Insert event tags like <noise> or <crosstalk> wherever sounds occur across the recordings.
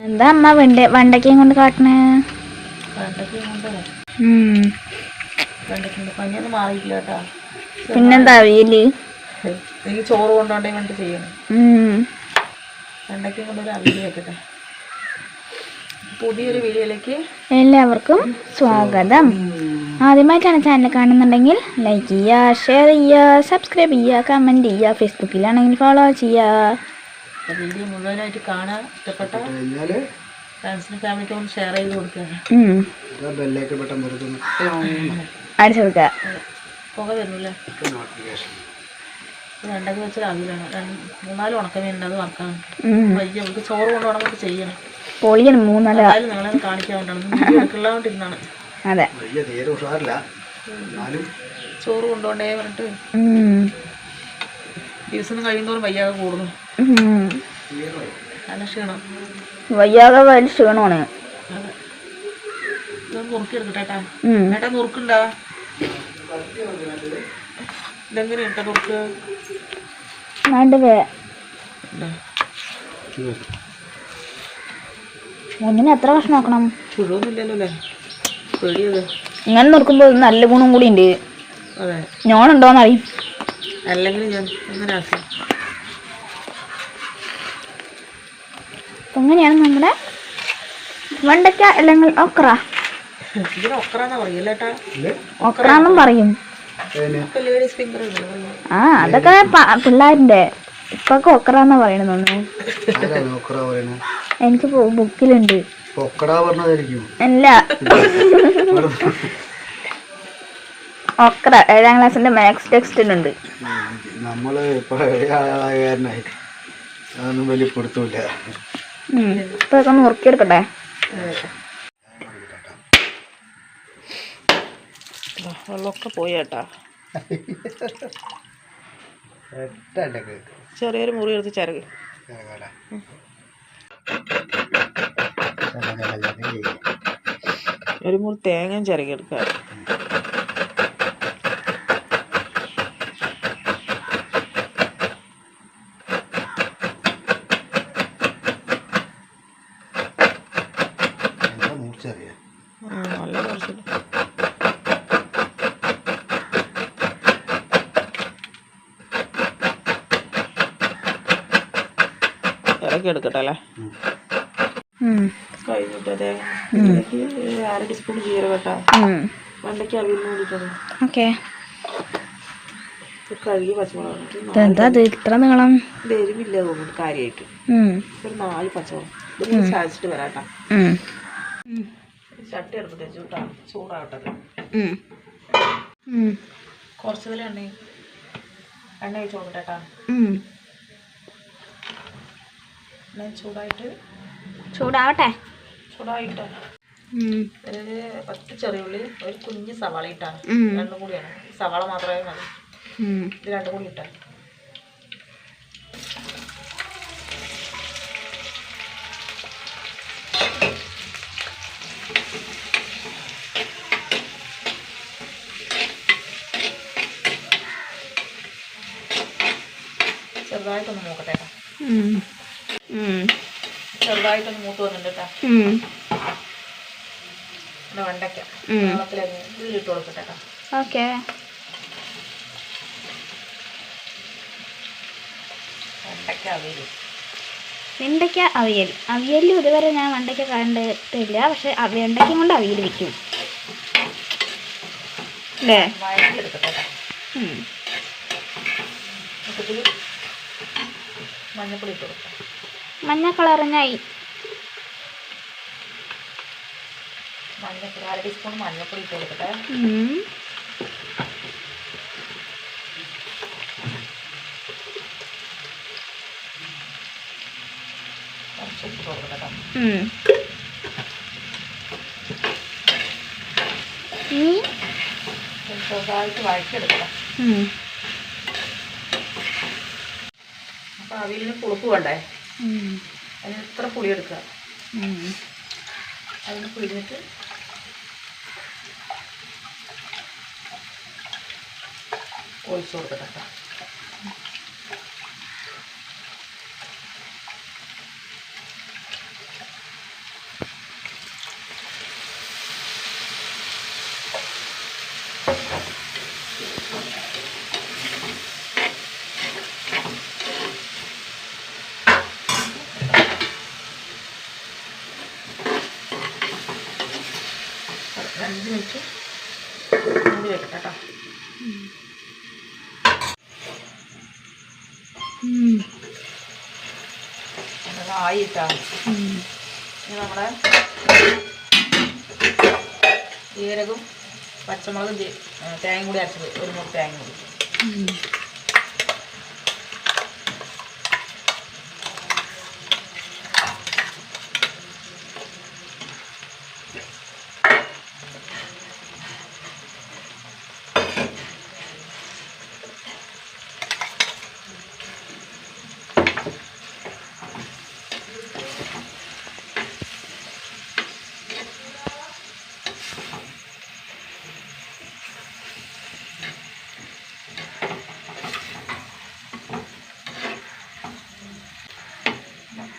എന്താ അമ്മ വെണ്ട വണ്ടക്കയും കൊണ്ട് കാട്ടണേ? പിന്നെന്താ അവിയൽ? ചോറ് കൊണ്ടോണ്ടേ കൊണ്ട് ചെയ്യണം. ഉം. വെണ്ടയ്ക്ക കൊണ്ടൊരു അവിയൽ വെക്കട്ടെ. പുതിയൊരു വീഡിയോയിലേക്ക് എല്ലാവർക്കും സ്വാഗതം. ആദ്യമായിട്ടാണ് ചാനൽ കാണുന്നുണ്ടെങ്കിൽ ലൈക്ക് ചെയ്യുക ഷെയർ ചെയ്യുക സബ്സ്ക്രൈബ് ചെയ്യുക കമന്റ് ചെയ്യുക ഫേസ്ബുക്കിലാണെങ്കിൽ ഫോളോ ചെയ്യുക. വീഡിയോ മുഴുവനായിട്ട് കാണാൻ ഇഷ്ടപ്പെട്ട ഫ്രണ്ട്സിനും ഫാമിലിക്കും ഒന്ന് ഷെയർ ചെയ്ത് കൊടുക്കുക അടിച്ചു കൊടുക്കുക പുക വരുന്നില്ല? നോട്ടിഫിക്കേഷൻ വെണ്ടയ്ക്ക വെച്ചൊരു അവിയലാണ് മൂന്നാൽ ഉണക്കമീനുണ്ട് അത് വറക്കാൻ ഉം. വയ്യ നമുക്ക് ചോറ് കൊണ്ടുപോകണം ചെയ്യണം. പൊളിയാണ് മൂന്നാൽ. നിങ്ങളെ കാണിക്കാൻ വേണ്ടിയാണ്. എടുക്കലാണ്ടിരുന്നാണ് അതെ. വലിയ ചോറ് കൊണ്ടുകൊണ്ടേ പറഞ്ഞിട്ട്. ദിവസം കഴിയുന്നതോറും വയ്യാതെ കൂടുന്നു. ഉം. നല്ല ക്ഷീണം. വയ്യാതെ വലിയ ക്ഷീണമാണ്. നുറുക്കിയെടുക്കട്ടെ ഏട്ടാ നുറുക്കുണ്ടാ? നുറുക്ക്. ഒന്നിന് എത്ര കഷ്ണം നോക്കണം ഇങ്ങനെ നോക്കുമ്പോൾ നല്ല ഗുണം കൂടി ഉണ്ട് ഞാനുണ്ടോന്നറിയും അല്ലെങ്കിൽ ഞാൻ എങ്ങനെ അങ്ങനെയാണ് നമ്മുടെ വെണ്ടയ്ക്ക അല്ലെങ്കിൽ ഒക്ര ഒക്രാന്നും പറയും ആ അതൊക്കെ പിള്ളേരിന്റെ. ഇപ്പൊ ഒക്ര എന്നാ പറയണത് തോന്നുന്നു. ആരാ നോക്കറ പറയണേ? എനിക്ക് ബുക്കിലുണ്ട്. അല്ല. ഒക്ര ഏഴാം ക്ലാസ്സിന്റെ മാത്സ് ടെക്സ്റ്റിലുണ്ട്. നമ്മൾ ഇപ്പൊ ആളായ കാരനായി അതൊന്നും വലിയ പിടുത്തമില്ല ഉം. ഇപ്പൊ ഒന്ന് ഉറുക്കിയെടുക്കട്ടെ? ദാ, വെള്ളമൊക്കെ പോയി ഏട്ടാ എട്ടണ്ടക്ക് ചെറിയൊരു മുറി എടുത്ത് ചിരക്. ഒരു മുറി തേങ്ങയും ചിരകിയെടുക്കുക എന്താ മൂർച്ചറിയാം നല്ല കുറച്ചിട്ട് ഇറക്കി എടുക്കട്ടെ അല്ലേ. കഴിഞ്ഞിട്ട് തേങ്ങ ഇതിലേക്ക് ഒരു അര ടീസ്പൂൺ ജീരകം കേട്ടോ ഉം. വെണ്ടയ്ക്ക് അവിയലിന് വേണ്ടിയിട്ടാണ് ഓക്കെ. കഴുകി പച്ചമുളക് ഇട്ടിട്ട് ഇത്? ഇത്ര നീളം? ഇത് എരിവില്ല തോന്നുന്നു കാര്യമായിട്ട്. ഉം. ഒരു നാല് പച്ചമുളക്. ചട്ടി എടുത്തിട്ട് ചൂട്ടാ ചൂടാവട്ടെ. കുറച്ച് എണ്ണ എണ്ണ ഒഴിച്ച് കൊടുക്കട്ടെ കേട്ടോ ചൂടായിട്ട് ചൂടാവട്ടെ ചൂടായിട്ട്. ഒരു പത്ത് ചെറിയുള്ളി ഒരു കുഞ്ഞ് സവാള ഇട്ടാണ്. രണ്ടും കൂടിയാണ് സവാള മാത്രമേ മതി. ഇത് രണ്ടും കൂടി ഇട്ടാൽ ചെറുതായിട്ടൊന്ന് മൂക്കട്ടെ കേട്ടോ ഉം. ഉം. ചെറുതായിട്ടൊന്ന് മൂത്ത് വന്നിട്ടുണ്ട് കേട്ടോ വെണ്ടയ്ക്ക. ഉം. വെള്ളത്തിലങ്ങ് ഇതിലിട്ട് കൊടുക്കട്ടെ കേട്ടോ ഓക്കെ. വെണ്ടയ്ക്ക അവിയൽ വെണ്ടയ്ക്ക അവിയൽ. അവിയലിൽ ഇതുവരെ ഞാൻ വെണ്ടയ്ക്ക കണ്ടിട്ടില്ല. പക്ഷെ വെണ്ടയ്ക്കയും കൊണ്ട് അവിയൽ വെക്കും. അല്ലേ മഞ്ഞ എടുക്കട്ടെ കേട്ടോ ഉം. മൊത്തത്തിൽ മഞ്ഞപ്പൊടി ഇട്ട് കൊടുക്കാം മഞ്ഞ കളറിനായി മഞ്ഞപ്പൊടി അര ടീസ്പൂൺ മഞ്ഞപ്പൊടി ഇട്ട് കൊടുക്കട്ടെ ഉം. കുറച്ച് ഉപ്പ് കൊടുക്കട്ടെ. ചെറുതായിട്ട് വഴറ്റിയെടുക്കണം. ഉം. അപ്പോൾ അവിയലിന് പുളിപ്പ് വേണ്ടേ? അതിന് ഇത്ര പുളി എടുക്കുക. അതിന് പിഴിഞ്ഞിട്ട് ഒഴിച്ചു കൊടുക്കട്ടെ കേട്ടോ അഞ്ച് മിനിറ്റ്. മൂടി വെക്കട്ടെ കേട്ടോ ആയിട്ടാ. നമ്മുടെ ജീരകവും പച്ചമുളകും തേങ്ങ കൂടി അരച്ചത്. ഒരു മുറി തേങ്ങ കൂടി ഉം.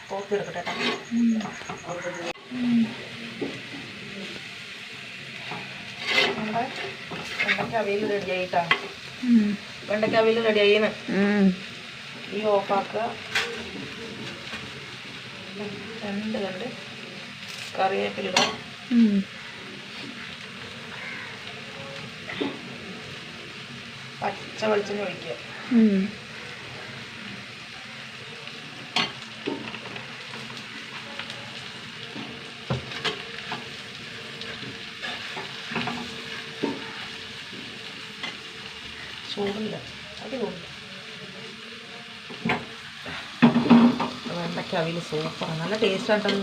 കോപ്പി എടുക്കട്ടെ കേട്ടോ ഉം. നമ്മുടെ വെണ്ടയ്ക്ക അവിയൽ റെഡി ആയിട്ടാ ഉം. വെണ്ടയ്ക്ക അവിയൽ റെഡി ആയിന്ന്. ഈ ഓഫാക്കുക രണ്ട് കണ്ട് കറിവേപ്പിലിടാം. പച്ച വെളിച്ചെണ്ണ ഒഴിക്കുക അവിയൽ സൂപ്പറാണ് നല്ല ടേസ്റ്റ് ആട്ടത്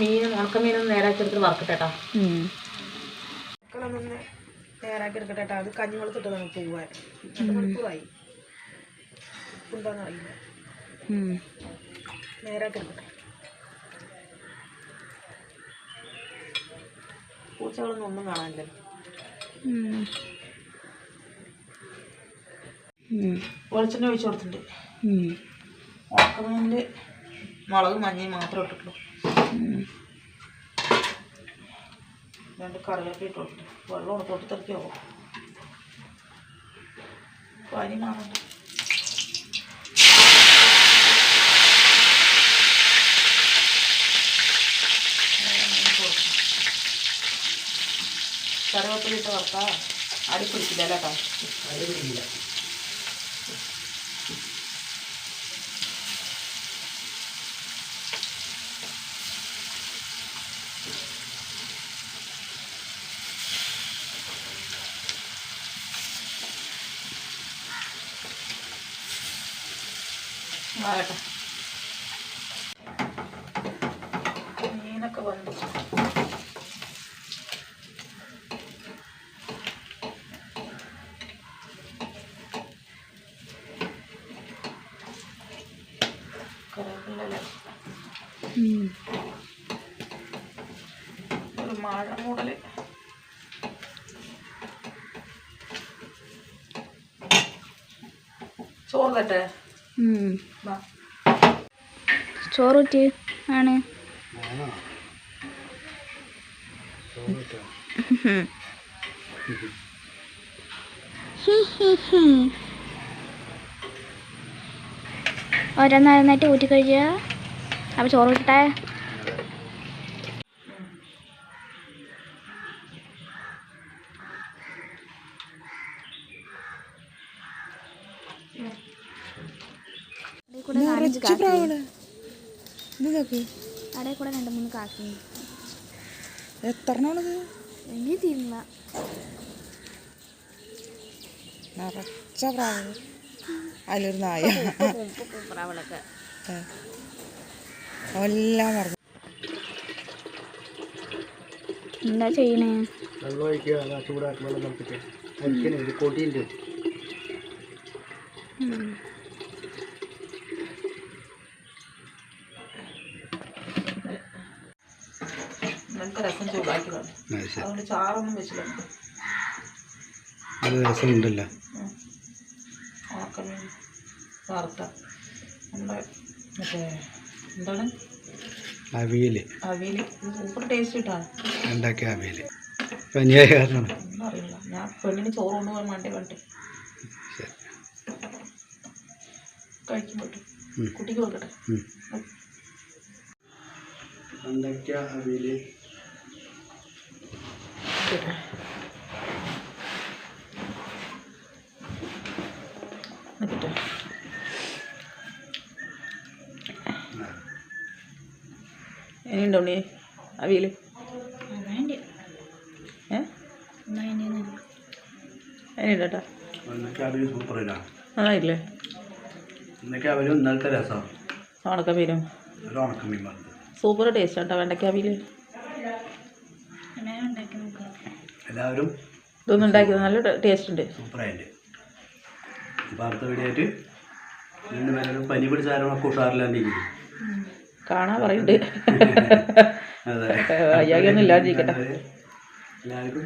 മീൻ ഉണക്ക മീൻ ഒന്ന് നേരാക്കി എടുത്തിട്ട് വറക്കട്ടെ കേട്ടോ ഉം. മക്കളൊന്നൊന്ന് നേരാക്കി എടുക്കട്ടെട്ടാ അത് കഞ്ഞിവെള്ളത്തിട്ട് നമുക്ക് പോവാൻ. മണിക്കൂറായി ഉണ്ടോന്ന് അറിയില്ല. നേരാക്കി എടുക്കട്ടെ. പൂച്ചകളൊന്നും ഒന്നും കാണാനില്ലല്ലോ. വെളിച്ചെണ്ണ ഒഴിച്ചു കൊടുത്തിട്ടുണ്ട്. ഉണക്കമീനിൽ മുളക് മഞ്ഞയും മാത്രമേ ഇട്ടിട്ടുള്ളൂ. രണ്ട് കറിവേപ്പില ഇട്ട് വെള്ളം പൊട്ടിത്തെറിക്കോ പനി മാറണ്ട കറിവേപ്പില ഇട്ട് വറുത്താ? അടി പിടിക്കില്ല അല്ലേ? കേട്ടോ ആകട്ടെ മീനൊക്കെ വന്നു. ഒരു മഴ മൂടൽ. ചോറ് തട്ടെ ചോറൂറ്റ് ആണ്. ഓരോന്നോരോന്നായിട്ട് ഊറ്റി കഴിക്കുക. അപ്പോൾ ചോറ് കൂടെ രണ്ട് മൂന്ന് കാക്കി നിറച്ച അതിലൊരു നായ. പ്രാവളൊക്കെ എല്ലാം എന്താ ചെയ്യണേ? വെള്ളം ഒഴിക്കുക ചൂടാക്കി വെള്ളം തിളപ്പിക്കുക. അരിക്കണേ ഇന്നലത്തെ രസം ചൂടാക്കിയതാണ്. അതുകൊണ്ട് ചാറൊന്നും വെച്ചില്ല അത് രസമുണ്ടല്ലോ. ഉണക്കമീൻ വറുത്ത. നമ്മുടെ മറ്റേ എന്താണ്? അവിയൽ അവിയൽ സൂപ്പർ ടേസ്റ്റ് കിട്ടാണ് ഉണ്ടാക്കിയ അവിയൽ പനിയായ കാരണം അറിയില്ല. ഞാൻ പെണ്ണിന് ചോറ് കൊണ്ടുപോകാൻ വേണ്ടി വേണ്ടി കഴിക്കും പറ്റും. കുട്ടിക്ക് കൊടുക്കട്ടെ. ഉണ്ടാക്കിയ അവിയൽ വെക്കട്ടെ നിൽക്കട്ടെ ഇനിയുണ്ടോ ഉണ്ണി? അവിയൽ ഇല്ല. നന്നായില്ലേ ഉണക്ക മീനും സൂപ്പർ ടേസ്റ്റ് കേട്ടോ വെണ്ടയ്ക്ക അവിയൽ എല്ലാവരും ഇതൊന്നും ഉണ്ടാക്കിയത് നല്ല ടേസ്റ്റ് ഉണ്ട്. സൂപ്പറായിട്ട് അപ്പോൾ അടുത്ത വീഡിയോ ആയിട്ട് വീണ്ടും വരാനും പനി പിടിച്ചാരൊക്കെ ഉഷാറില്ലാണ്ടിരിക്കും. കാണാൻ പറയുന്നുണ്ട് <laughs> അതെ. വയ്യായ്കയൊന്നും ഇല്ലാതിരിക്കട്ടെ എല്ലാവർക്കും.